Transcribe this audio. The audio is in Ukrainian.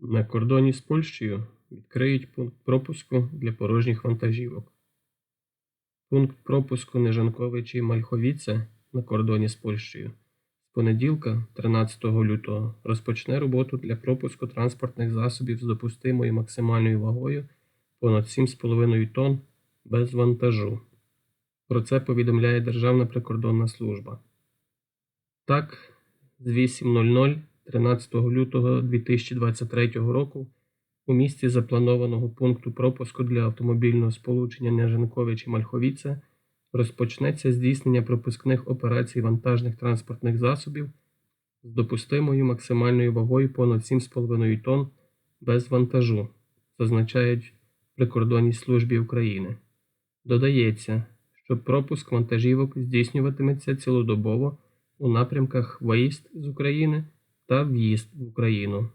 На кордоні з Польщею відкриють пункт пропуску для порожніх вантажівок. Пункт пропуску Нежанковичі Мальховіце на кордоні з Польщею з понеділка, 13 лютого, розпочне роботу для пропуску транспортних засобів з допустимою максимальною вагою понад 7,5 тонн без вантажу. Про це повідомляє Державна прикордонна служба. Так, з 8.00 13 лютого 2023 року у місті запланованого пункту пропуску для автомобільного сполучення Нежанкович і Мальховіце розпочнеться здійснення пропускних операцій вантажних транспортних засобів з допустимою максимальною вагою понад 7,5 тонн без вантажу, зазначають в прикордонній службі України. Додається, що пропуск вантажівок здійснюватиметься цілодобово у напрямках виїзд з України та в'їзд в Україну.